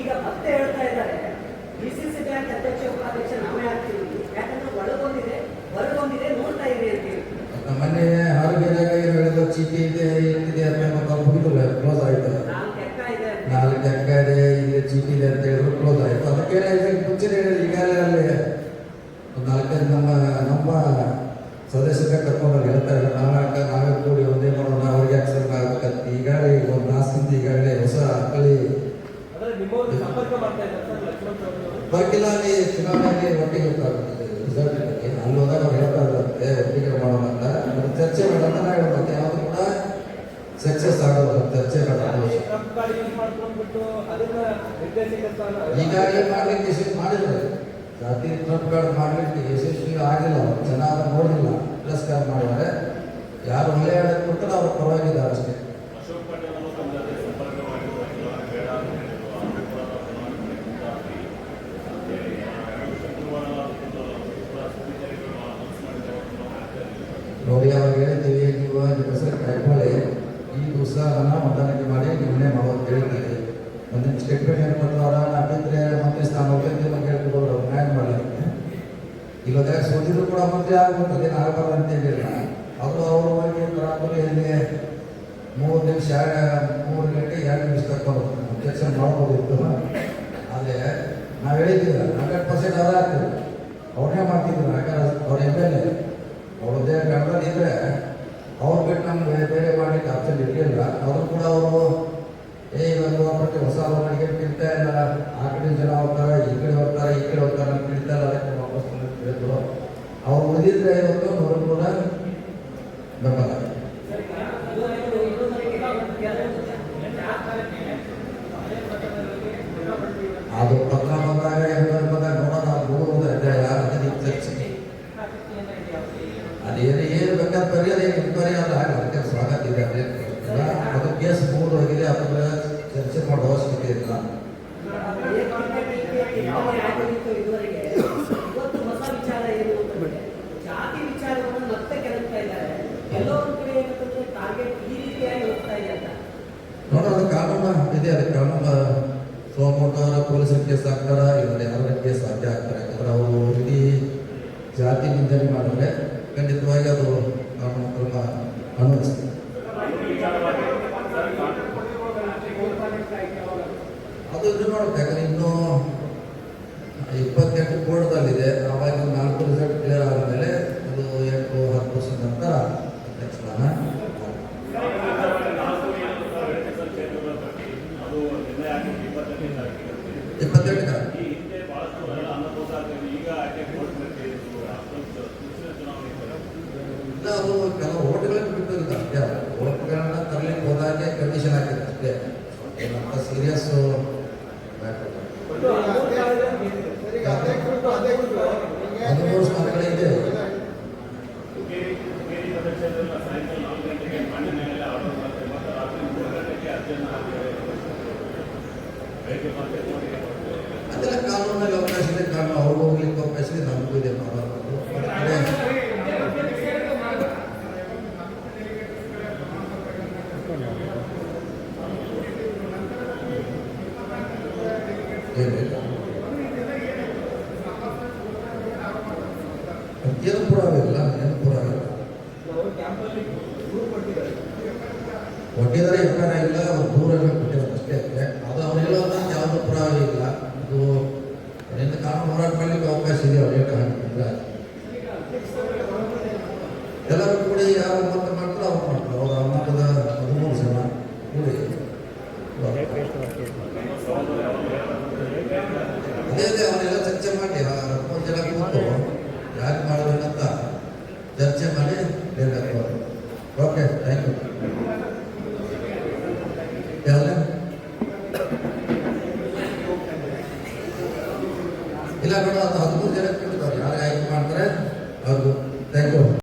ಈಗ ಮತ್ತೆ ಹೇಳ್ತಾ ಇದ್ದಾರೆ. ಡಿ ಸಿ ಸಿ ಬ್ಯಾಂಕ್ ಅಧ್ಯಕ್ಷ ಉಪಾಧ್ಯಕ್ಷ ನಾವೇ ಆಗ್ತೀವಿ. ಯಾಕಂದ್ರೆ ಒಳಗೊಂದಿದೆ ಹೊರಗೊಂದಿದೆ ನೋಡ್ತಾ ಇದೆ ಅಂತ ಹೇಳಿ. ಮೊನ್ನೆ ಆರೋಗ್ಯದಾಗ ಹೇಳಿದ ಚೀಟಿ ಇದೆ ಇಲ್ಲಿದೆ ಅಂತ ಮುಗಿದಿಲ್ಲ ಕ್ಲೋಸ್ ಆಯ್ತು. ನಾಲ್ಕು ಲೆಕ್ಕ ಇದೆ. ಇದೆ ಚೀಟಿ ಇದೆ ಅಂತ ಹೇಳಿದ್ರು ಕ್ಲೋಸ್ ಆಯ್ತು. ಅದಕ್ಕೆ ಹೇಳಿದ್ರು ಈಗಾಗಲೇ ಅಲ್ಲಿ ನಾಲ್ಕೈದು ನಮ್ಮ ನಮ್ಮ ಸದಸ್ಯರ ಬರ್ಕಿಲ್ಲ ಅಲ್ಲಿ ಚುನಾವಣೆಗೆ ಒಟ್ಟಿಗೆ ಬಗ್ಗೆ ಅಲ್ಲಿ ಹೋದಾಗ ಹೇಳ್ತಾ ಇದ್ರಂತೆ ಒಟ್ಟಿಗೆ ಮಾಡೋಣ ಅಂತ. ಚರ್ಚೆ ಮಾಡೋಣ ಹೇಳೋದು ಯಾವುದು ಕೂಡ ಸಕ್ಸಸ್ ಆಗೋದು ಚರ್ಚೆ ಮಾಡೋದು. ಈಗಾಗಲೇ ಮಾಡ್ಲಿಕ್ಕೆ ಯಶಸ್ವಿ ಮಾಡಿದ್ರು. ಜಾತಿ ಟ್ರಂಪ್ ಕಾರ್ಡ್ ಮಾಡ್ಲಿಕ್ಕೆ ಯಶಸ್ವಿ ಆಗಿಲ್ಲ ಜನ ನೋಡಿಲ್ಲ ತಿರಸ್ಕಾರ ಮಾಡಿದ್ದಾರೆ ಯಾರು ಒಳ್ಳೆಯ ಆಡಳಿತ ಕೊಡ್ತಾರೆ ಅವ್ರ ಪರವಾಗಿದ್ದಾರೆ ಅಷ್ಟೇ ಅಶೋಕ್ ಪಟೇಲ್ ಅವರು ತಮ್ಮ ಜೊತೆ ಸಂಪರ್ಕ ಮಾಡಿದ್ರು ಚುನಾವಣೆ ಬೇಡ ಅಂತ ಹೇಳಿದ್ರು ಅವರು ಕೂಡ ಚುನಾವಣೆ ಮುಂದಾಗಿ ಅಂತೇಳಿ ಶುಕ್ರವಾರ ಅದಕ್ಕೊಂದು ಕೂಡ ಸುದ್ದಿಚಾರಿಗಳು ಅನೌನ್ಸ್ ಮಾಡಿದ್ದಾರೆ ಅವರು ಚುನಾವಣೆ ಆಗ್ತಾ ಇರಲಿಲ್ಲ ನೋಡಿ ಅವಾಗ ಹೇಳಿದ್ದೀವಿ ನೀವು ನಿಮ್ಮ ಹೆಸರು ಕೈಗೊಳ್ಳಿ ಈ ದಿವಸ ನನ್ನ ಹೊಂದಾಣಿಕೆ ಮಾಡಿ ನಿಮ್ಮನ್ನೇ ಮಾಡೋದು ಹೇಳಿದ್ದೀವಿ ಮುಂದಿನ ಸ್ಟೇಟ್ಮೆಂಟ್ ಏನು ಕೊಡ್ತಾರ ನಾವಿದ್ರೆ ಮಂತ್ರಿ ಸ್ಥಾನ ಹೋಗ್ತೈತಿ ಅಂತ ಕೇಳ್ಕೊಂಡು ಅವ್ರು ನ್ಯಾಯ ಮಾಡಲಿಕ್ಕೆ ಇವಾಗ ಸೋದಿದ್ರು ಕೂಡ ಮಂತ್ರಿ ಆಗುತ್ತದೆ ಅದೇನು ಆಗಬಾರ್ದು ಅಂತ ಹೇಳಿಲ್ಲ ಅದು ಅವರು ಬರಾಬರಿ ಇಲ್ಲಿ ಮೂರು ನಿಮಿಷ ಮೂರು ಗಂಟೆ ಎರಡು ನಿಮಿಷ ತಕೊಂಡು ಕೆಲಸ ಮಾಡ್ಬೋದಿತ್ತು ಆದರೆ ನಾವು ಹೇಳಿದ್ದೀವಿ ಹಂಡ್ರೆಡ್ ಪರ್ಸೆಂಟ್ ಅದ ಆಗ್ತದೆ ಅವ್ರನ್ನೇ ಮಾಡ್ತಿದ್ರು. ಯಾಕಂದ್ರೆ ಅವ್ರ ಎಂ ಎಲ್ ಎ. ಅವ್ರದ್ದೇ ಕಂಡ್ರಲ್ಲಿ ಇದ್ದರೆ ಅವ್ರು ಬಿಟ್ಟು ನಮ್ಗೆ ಬೇರೆ ಮಾಡಲಿಕ್ಕೆ ಆಪ್ಷನ್ ಇರಲಿಲ್ಲ. ಅವರು ಕೂಡ ಅವರು, ಏ, ಇವಾಗ ಮತ್ತೆ ಹೊಸ ಅವರಿಗೆ ಕಿಡ್ತಾ ಇಲ್ಲ. ಆ ಕಡೆ ಜನ ಹೋಗ್ತಾರೆ, ಈ ಕಡೆ ಹೋಗ್ತಾರೆ, ಈ ಕಡೆ ಹೋಗ್ತಾರೆ ಅಂತ ಇಲ್ಲ. ಅದಕ್ಕೆ ಹೇಳಿದ್ರು ಅವ್ರು ಉಳಿದಿದ್ರೆ ಇವತ್ತು ನೂರ ಬೆಂಬಲ ಅದು ಪತ್ರ ಬಂದಾಗ ಎಂಟು ಬಂದಾಗ ನೋಡೋಣ ಹೋಗೋದು ಯಾರು ಚರ್ಚೆ ಅದೇನು ಏನು ಬೇಕಾದ ಬರೆಯೋದು ಏನು ಆದ್ರೆ ಆಗಲ್ಲ, ಅದಕ್ಕೆ ಸ್ವಾಗತ ಇದೆ. ಅದು ಕೇಸ್ ಮೂರು ಹೋಗಿದೆ ಅದನ್ನ ಚರ್ಚೆ ಮಾಡೋ ಅವಶ್ಯಕತೆ ಇಲ್ಲ ಯಾವ ಯಾವಾಗಿತ್ತು ಇದುವರೆಗೆ ಇವತ್ತು ಹೊಸ ವಿಚಾರ ಏನು ಅಂತಂದ್ರೆ ಜಾತಿ ವಿಚಾರವನ್ನು ಮತ್ತೆ ಕೆದಕ್ತಾ ಇದ್ದಾರೆ ಎಲ್ಲೋ ಒಂದ್ ಕಡೆ ಏನಂತಂದ್ರೆ ಟಾರ್ಗೆಟ್ ಈ ರೀತಿಯಾಗಿ ಹೋಗ್ತಾ ಇದೆ ಅಂತ ನೋಡೋಣ ಅದು ಕಾನೂನು ಇದೆ ಅದಕ್ಕೆ ಕಾನೂನು ಸೋಮವಾರ ಪೊಲೀಸರ ಕೇಸ್ ಹಾಕ್ತಾರ ಇವರು ಯಾರು ಕೇಸ್ ಹಾಕಿ ಹಾಕ್ತಾರೆ ಯಾಕಂದ್ರೆ ಅವರು ಇಡೀ ಜಾತಿ ನಿಂದನೆ ಮಾಡಿದ್ರೆ ಖಂಡಿತವಾಗಿ ಅದು ಕಾನೂನು ಕ್ರಮ ಅನ್ವಯಿಸ್ತದೆ ಅದು ಇದು ನೋಡ್ಬೇಕು ಯಾಕಂದ್ರೆ ಇನ್ನೂ ಇಪ್ಪತ್ತೆಂಟು ಕೋಟದಲ್ಲಿದೆ ಅವಾಗ ಇಲ್ಲ ಅದು ಕೆಲವು ಓಟ್ಗಳನ್ನು ಬಿಟ್ಟಿರುತ್ತೆ ಅಷ್ಟೇ ಓಟ್ಗಳನ್ನ ತರಲಿಕ್ಕೆ ಹೋದಾಗೆ ಕಂಡೀಷನ್ ಹಾಕಿದೆ ಅಷ್ಟೇ ಸೀರಿಯಸ್ ಬೆಳಗ್ಗೆ ಮತ್ತೆ ಕೋರ್ಟಿಗೆ ಕೊಡ್ತಾರೆ ಅದೆಲ್ಲ ಕಾನೂನಲ್ಲಿ ಅವಕಾಶ ಇದೆ ಕಾನೂನು ಅವ್ರಿಗೂ ಹೋಗ್ಲಿಕ್ಕೆ ಅವಕಾಶ ಇದೆ ನಮಗೂ ಇದೆ ಮಾಡೋದು ಏನಿಲ್ಲ ಏನು ಪುರಾವೆ ಇಲ್ಲ ಏನು ಪುರಾವೆ ಇಲ್ಲ ಅವರು ಕ್ಯಾಂಪಲ್ಲಿ ದೂರು ಕೊಟ್ಟಿದ್ದಾರೆ ಕೊಟ್ಟಿದ್ದಾರೆ ಎಫ್ಐಆರ್ ಇಲ್ಲ ಅವ್ರು ದೂರನೇ ಕೊಟ್ಟಿದ್ದಾರೆ ಅಷ್ಟೇ ಅದು ಅವರೆಲ್ಲ ಯಾವುದೋ ಪುರಾವೆ ಇಲ್ಲ. ಅದು ಅದರಿಂದ ಕಾನೂನು ಹೋರಾಟ ಮಾಡಲಿಕ್ಕೆ ಅವಕಾಶ ಇದೆ ಅವ್ರು ಏನು ಹಾಕಿಲ್ಲ ಎಲ್ಲರೂ ಕೂಡ ಯಾರು ಮತ ಮಾಡ್ತಾರೋ ಅವ್ರು ಮಾಡ್ತಾರೆ. ಅವ್ರ ಮತದ ಹದಿಮೂರು ಜನ ಕೂಡಿ ಅದೇ ಅದೇ ಅವನ್ನೆಲ್ಲ ಚರ್ಚೆ ಮಾಡಿ ಹದಿಮೂರು ಜನ ಕೂತು ಯಾಕೆ ಮಾಡಬೇಕಂತ ಚರ್ಚೆ ಮಾಡಿ ಇಲ್ಲ ನೋಡೋ ಅದು ಹದಿಮೂರು ಜನ ಕೇಳ್ತಾರೆ. ಯಾರು ಆಯ್ಕೆ ಮಾಡ್ತಾರೆ? ಹೌದು